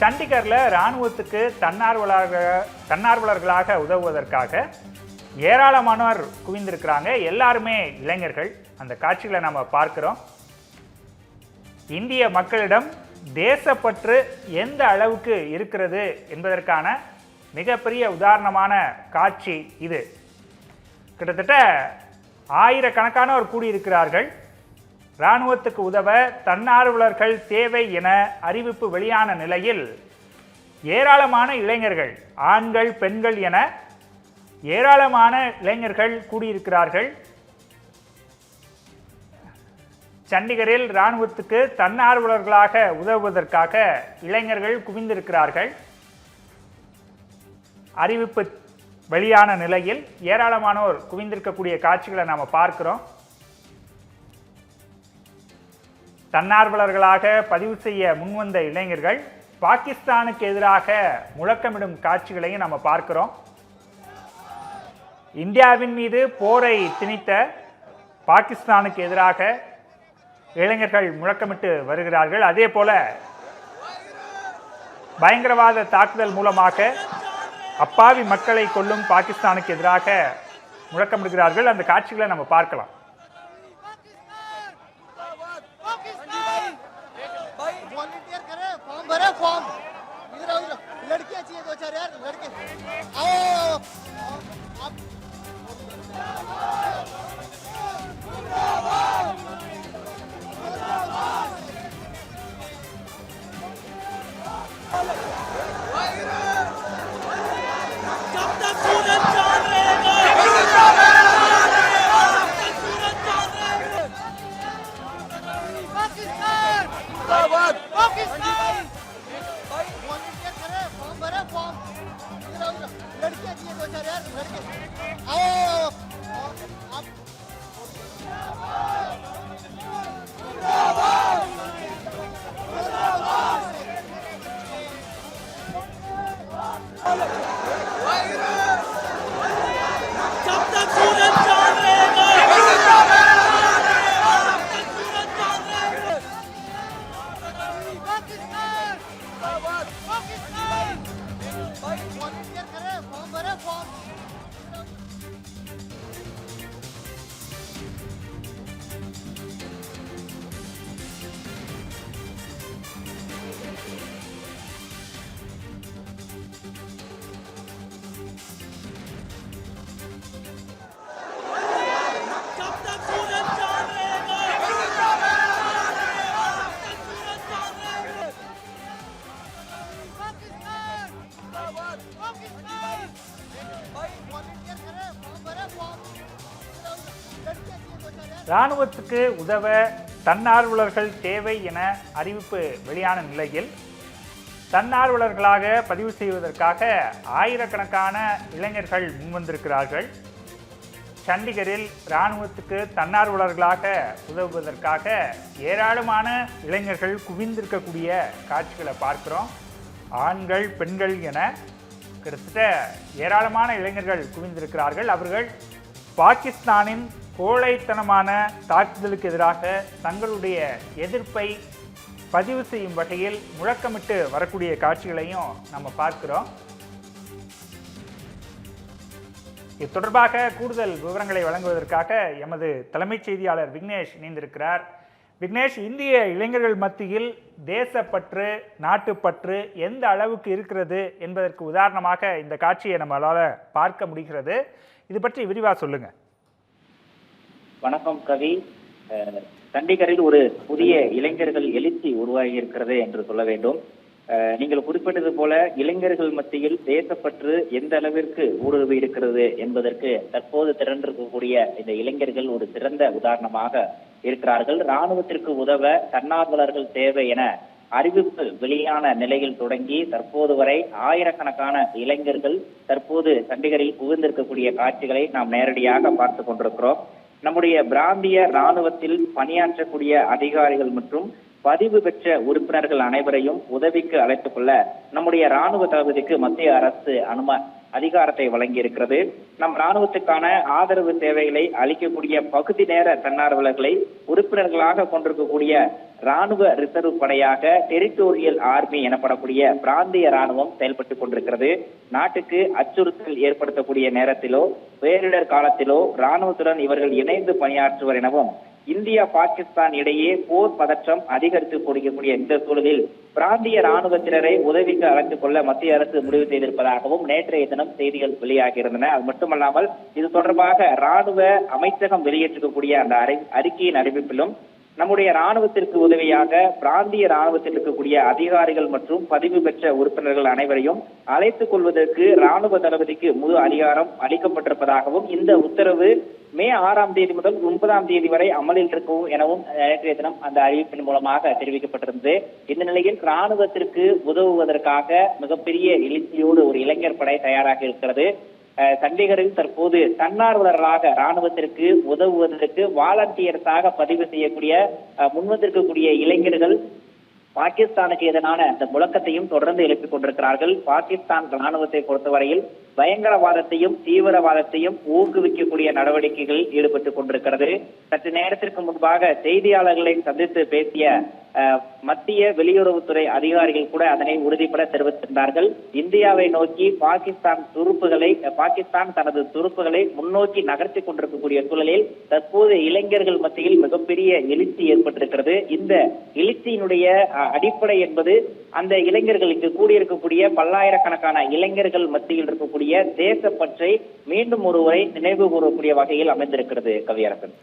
சண்டிகரில் இராணுவத்துக்கு தன்னார்வலராக தன்னார்வலர்களாக உதவுவதற்காக ஏராளமானோர் குவிந்திருக்கிறாங்க. எல்லாருமே இளைஞர்கள். அந்த காட்சிகளை நம்ம பார்க்குறோம். இந்திய மக்களிடம் தேசப்பற்று எந்த அளவுக்கு இருக்கிறது என்பதற்கான மிகப்பெரிய உதாரணமான காட்சி இது. கிட்டத்தட்ட ஆயிரக்கணக்கானோர் கூடியிருக்கிறார்கள். இராணுவத்துக்கு உதவ தன்னார்வலர்கள் தேவை என அறிவிப்பு வெளியான நிலையில் ஏராளமான இளைஞர்கள் ஆண்கள் பெண்கள் என ஏராளமான இளைஞர்கள் கூடியிருக்கிறார்கள். சண்டிகரில் இராணுவத்துக்கு தன்னார்வலர்களாக உதவுவதற்காக இளைஞர்கள் குவிந்திருக்கிறார்கள். அறிவிப்பு வெளியான நிலையில் ஏராளமானோர் குவிந்திருக்கக்கூடிய காட்சிகளை நாம் பார்க்கிறோம். தன்னார்வலர்களாக பதிவு செய்ய முன்வந்த இளைஞர்கள் பாகிஸ்தானுக்கு எதிராக முழக்கமிடும் காட்சிகளையும் நம்ம பார்க்கிறோம். இந்தியாவின் மீது போரை திணித்த பாகிஸ்தானுக்கு எதிராக இளைஞர்கள் முழக்கமிட்டு வருகிறார்கள். அதே போல பயங்கரவாத தாக்குதல் மூலமாக அப்பாவி மக்களை கொல்லும் பாகிஸ்தானுக்கு எதிராக முழக்கமிடுகிறார்கள். அந்த காட்சிகளை நம்ம பார்க்கலாம். भरे फॉर्म। इधर आओ लड़कियाँ चाहिए दो चार यार लड़के। आओ आप Oh! இராணுவத்துக்கு உதவ தன்னார்வலர்கள் தேவை என அறிவிப்பு வெளியான நிலையில் தன்னார்வலர்களாக பதிவு செய்வதற்காக ஆயிரக்கணக்கான இளைஞர்கள் முன்வந்திருக்கிறார்கள். சண்டிகரில் இராணுவத்துக்கு தன்னார்வலர்களாக உதவுவதற்காக ஏராளமான இளைஞர்கள் குவிந்திருக்கக்கூடிய காட்சிகளை பார்க்கிறோம். ஆண்கள் பெண்கள் என கிட்டத்தட்ட ஏராளமான இளைஞர்கள் குவிந்திருக்கிறார்கள். அவர்கள் பாகிஸ்தானின் கோழைத்தனமான தாக்குதலுக்கு எதிராக தங்களுடைய எதிர்ப்பை பதிவு செய்யும் வகையில் முழக்கமிட்டு வரக்கூடிய காட்சிகளையும் நம்ம பார்க்கிறோம். இது தொடர்பாக கூடுதல் விவரங்களை வழங்குவதற்காக எமது தலைமைச் செய்தியாளர் விக்னேஷ் இணைந்திருக்கிறார். விக்னேஷ் இந்திய இளைஞர்கள் மத்தியில் தேசப்பற்று நாட்டுப்பற்று எந்த அளவுக்கு இருக்கிறது என்பதற்கு உதாரணமாக இந்த காட்சியை நம்மளால் பார்க்க முடிகிறது. இது பற்றி விரிவாக சொல்லுங்கள் வணக்கம் கவி. சண்டிகரில் ஒரு புதிய இளைஞர்கள் எழுச்சி உருவாகி இருக்கிறது என்று சொல்ல வேண்டும். நீங்கள் குறிப்பிட்டது போல இளைஞர்கள் மத்தியில் தேசப்பற்று எந்த அளவிற்கு ஊடுருவி இருக்கிறது என்பதற்கு தற்போது திரண்டிருக்கக்கூடிய இந்த இளைஞர்கள் ஒரு சிறந்த உதாரணமாக இருக்கிறார்கள். ராணுவத்திற்கு உதவ தன்னார்வலர்கள் தேவை என அறிவிப்பு வெளியான நிலையில் தொடங்கி தற்போது வரை ஆயிரக்கணக்கான இளைஞர்கள் தற்போது சண்டிகரில் புகுந்திருக்கக்கூடிய காட்சிகளை நாம் நேரடியாக பார்த்து கொண்டிருக்கிறோம். நம்முடைய பிராந்திய ராணுவத்தில் பணியாற்றக்கூடிய அதிகாரிகள் மற்றும் பதிவு பெற்ற உறுப்பினர்கள் அனைவரையும் உதவிக்கு அழைத்துக் கொள்ள நம்முடைய ராணுவ தளபதிக்கு மத்திய அரசு அனும அதிகாரத்தை வழங்கியிருக்கிறது. நம் ராணுவத்துக்கான ஆதரவு சேவைகளை அளிக்கக்கூடிய பகுதி நேர தன்னார்வலர்களை உறுப்பினர்களாக கொண்டிருக்கக்கூடிய ராணுவ ரிசர்வ் படையாக டெரிட்டோரியல் ஆர்மி எனப்படக்கூடிய பிராந்திய ராணுவம் செயல்பட்டுக் கொண்டிருக்கிறது. நாட்டுக்கு அச்சுறுத்தல் ஏற்படுத்தக்கூடிய நேரத்திலோ பேரிடர் காலத்திலோ ராணுவத்துடன் இவர்கள் இணைந்து பணியாற்றுவர் எனவும் இந்தியா பாகிஸ்தான் இடையே போர் பதற்றம் அதிகரித்து கொடுக்கக்கூடிய இந்த சூழலில் பிராந்திய ராணுவத்தினரை உதவிக்கு அழைத்துக் கொள்ள மத்திய அரசு முடிவு செய்திருப்பதாகவும் நேற்றைய தினம் செய்திகள் வெளியாகியிருந்தன. அது மட்டுமல்லாமல் இது தொடர்பாக ராணுவ அமைச்சகம் வெளியிட்டிருக்கக்கூடிய அந்த அறிக்கையின் அறிவிப்பிலும் நம்முடைய ராணுவத்திற்கு உதவியாக பிராந்திய ராணுவத்தில் இருக்கக்கூடிய அதிகாரிகள் மற்றும் பதிவு பெற்ற உறுப்பினர்கள் அனைவரையும் அழைத்துக் கொள்வதற்கு ராணுவ தளபதிக்கு முழு அதிகாரம் அளிக்கப்பட்டிருப்பதாகவும் இந்த உத்தரவு மே ஆறாம் தேதி முதல் ஒன்பதாம் தேதி வரை அமலில் இருக்கும் எனவும் நேற்றைய தினம் அந்த அறிவிப்பின் மூலமாக தெரிவிக்கப்பட்டிருந்தது. இந்த நிலையில் ராணுவத்திற்கு உதவுவதற்காக மிகப்பெரிய எழுச்சியோடு ஒரு இளைஞர் படை தயாராக இருக்கிறது. சண்டிகரில் தற்போது தன்னார்வலர்களாக ராணுவத்திற்கு உதவுவதற்கு வாலண்டியர்ஸாக பதிவு செய்யக்கூடிய அஹ், முன்வந்திருக்கக்கூடிய இளைஞர்கள் பாகிஸ்தானுக்கு எதிரான அந்த முழக்கத்தையும் தொடர்ந்து எழுப்பிக் கொண்டிருக்கிறார்கள். பாகிஸ்தான் ராணுவத்தை பொறுத்தவரையில் பயங்கரவாதத்தையும் தீவிரவாதத்தையும் ஊக்குவிக்கக்கூடிய நடவடிக்கைகளில் ஈடுபட்டுக் கொண்டிருக்கிறது. சற்று நேரத்திற்கு முன்பாக செய்தியாளர்களை சந்தித்து பேசிய மத்திய வெளியுறவுத்துறை அதிகாரிகள் கூட அதனை உறுதிபட தெரிவித்திருந்தார்கள். இந்தியாவை நோக்கி பாகிஸ்தான் துருப்புகளை பாகிஸ்தான் தனது துருப்புகளை முன்னோக்கி நகர்த்தி கொண்டிருக்கக்கூடிய சூழலில் தற்போது இளைஞர்கள் மத்தியில் மிகப்பெரிய எழுச்சி ஏற்பட்டிருக்கிறது. இந்த எழுச்சியினுடைய அடிப்படை என்பது அந்த இளைஞர்கள் இங்கு கூடியிருக்கக்கூடிய பல்லாயிரக்கணக்கான இளைஞர்கள் மத்தியில் இருக்கக்கூடிய தேசப்பற்றை மீண்டும் ஒருவரை நினைவு கூறக்கூடிய வகையில் அமைந்திருக்கிறது கவியரசன்.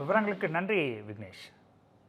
விவரங்களுக்கு நன்றி விக்னேஷ்.